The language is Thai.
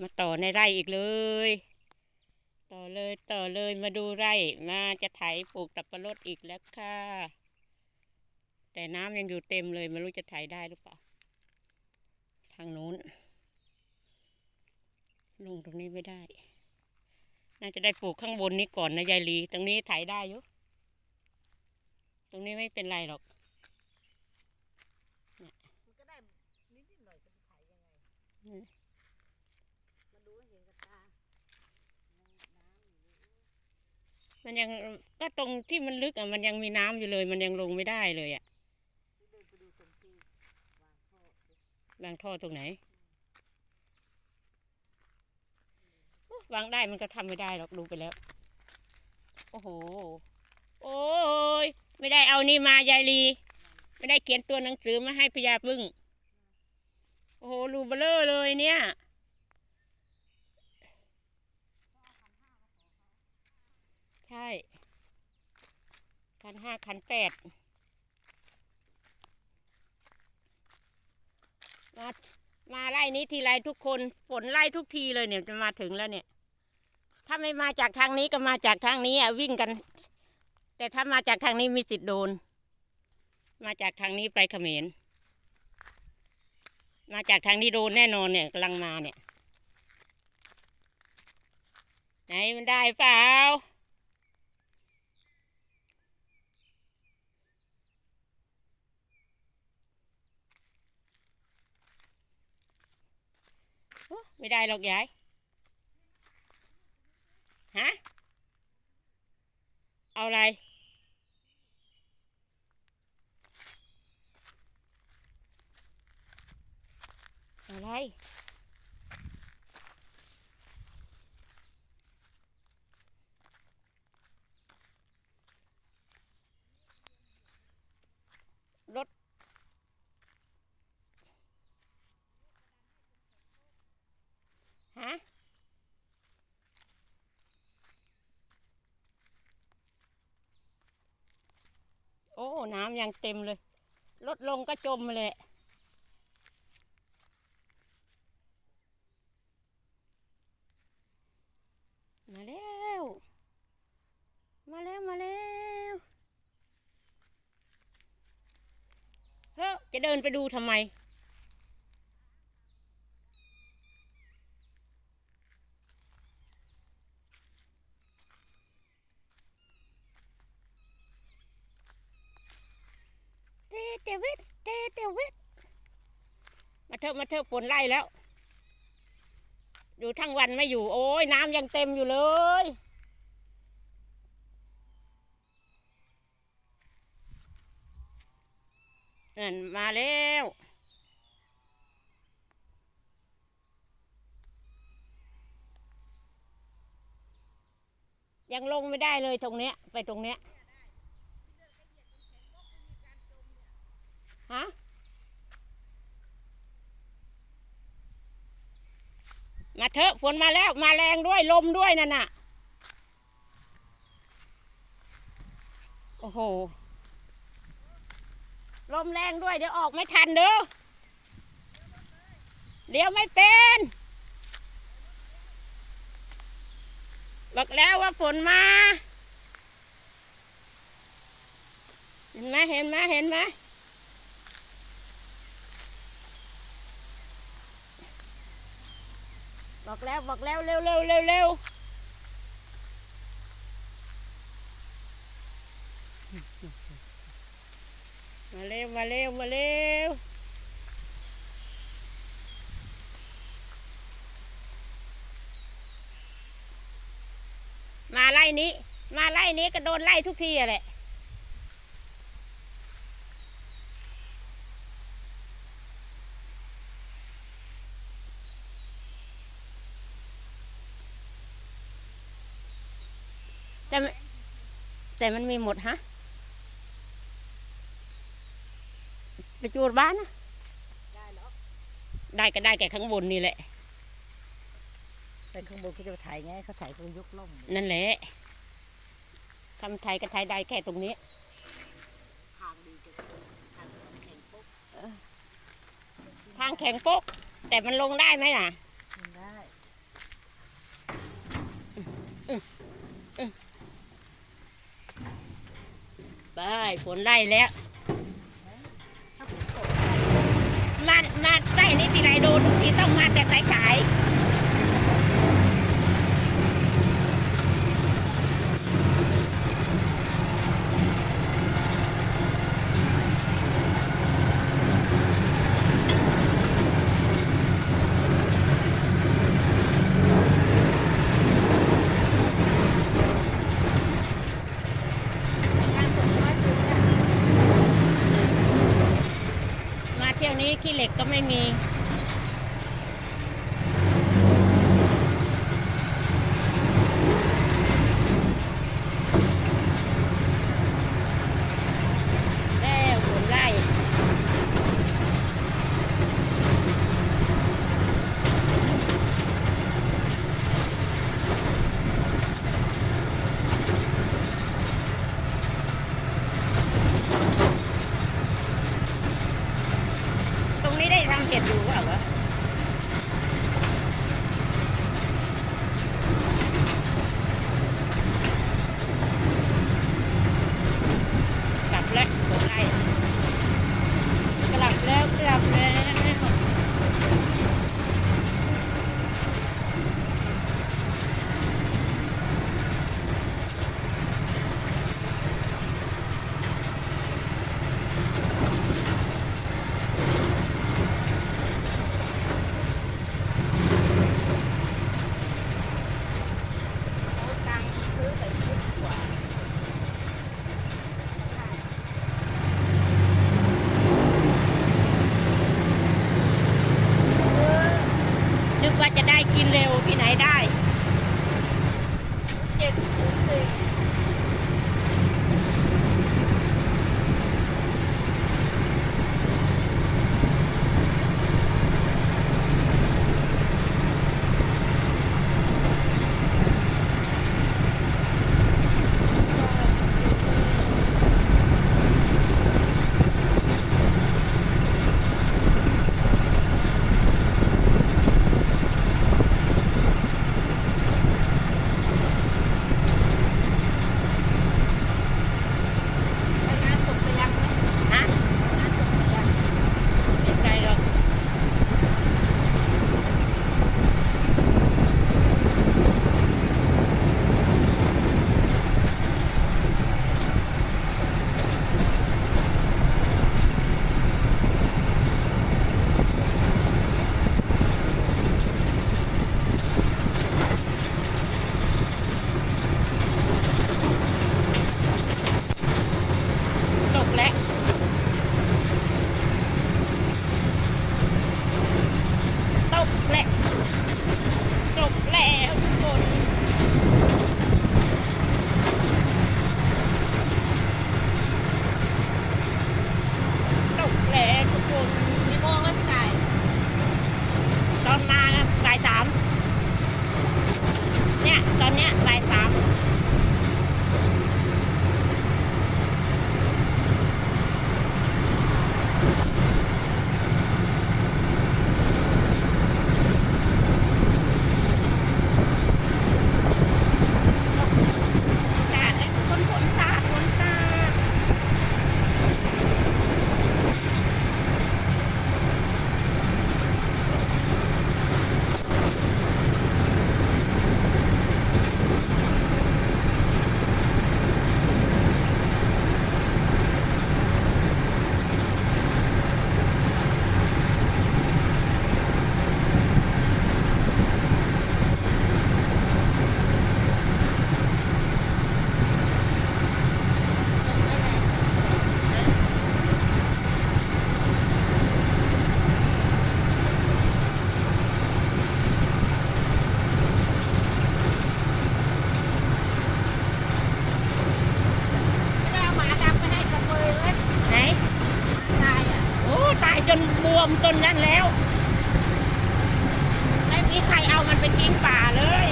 มาต่อในไร่อีกเลย ต่อเลยต่อเลยมาดูไร่มาจะไถปลูกตับปะรดอีกแล้วค่ะ แต่น้ำยังอยู่เต็มเลยไม่รู้จะไถได้หรือเปล่า ทางนู้น ลงตรงนี้ไม่ได้ น่าจะได้ปลูกข้างบนนี้ก่อนนะยายลี ตรงนี้ไถได้อยู่ ตรงนี้ไม่เป็นไรหรอก มันก็ได้นิดๆหน่อยๆจะไปขายยังไง อืม มาดูให้เห็นกับตาน้ำอยู่นี่ มันยังก็ตรงที่มันลึกอะมันยังมีน้ำอยู่เลย มันยังลงไม่ได้เลยอะวางท่อตรงไหนวางได้มันก็ทำไม่ได้หรอกดูไปแล้ว โอ้โห โอ้ยไม่ได้เอานี่มายายลี ไม่ได้เขียนตัวหนังสือมาให้พญาพึ่งโอ้โหรูเบลอเลยเนี่ย ใช่ คันห้าคันแปดมามาไล่นี้ทีไรทุกคนฝนไล่ทุกทีเลยเนี่ยจะมาถึงแล้วเนี่ย ถ้าไม่มาจากทางนี้ก็มาจากทางนี้อะวิ่งกัน แต่ถ้ามาจากทางนี้มีสิทธิ์โดน มาจากทางนี้ไปเขมรมาจากทางนี้โดนแน่นอนเนี่ยกำลังมาเนี่ย ไหนมันได้เปล่า ไม่ได้หรอกยาย ฮะ เอาอะไร อะไรรถ ฮะ โอ้ น้ำยังเต็มเลย ลดลงก็จมเลยมาแล้ว มาแล้ว มาแล้วเฮ้ยจะเดินไปดูทำไม เตเต วิทเตเตวิทมาเถอะมาเถอะฝนไล่แล้ว อยู่ทั้งวันไม่อยู่ โอ้ยน้ำยังเต็มอยู่เลยนั่นมาแล้วยังลงไม่ได้เลยตรงเนี้ย ไปตรงเนี้ย มาเถอะฝนมาแล้วมาแรงด้วยลมด้วยนั่นน่ะ โอ้โห ลมแรงด้วย เดี๋ยวออกไม่ทันเด้อเดี๋ยวไม่เป็น บอกแล้วว่าฝนมา เห็นไหมเห็นไหมเห็นไหม บอกแล้วบอกแล้วเร็วเร็วเร็วเร็วมาเร็วมาเร็วมาเร็วมาไล่นี้ มาไล่นี้ก็โดนไล่ทุกทีอะแหละ แต่มันมีหมดฮะไปจูดบ้านนะได้หรอได้ก็ได้แก่ข้างบนนี่แหละแต่ข้างบนเขาจะถ่ายไงเขาถ่ายตรงยกล่องนั่นแหละทำถ่ายก็ถ่ายได้แค่ตรงนี้ทางแข็งปุ๊กแแต่มันลงได้ไหมล่ะลงได้ ไปฝนไล่แล้ว มามาใต้นี่ทีไรโดนทุกทีต้องมาแต่สายขาย ขี้เหล็กก็ไม่มี Get Luella i นบวมจนนั่นแล้วไม่มีใครเอามันไปทิ้งป่าเลย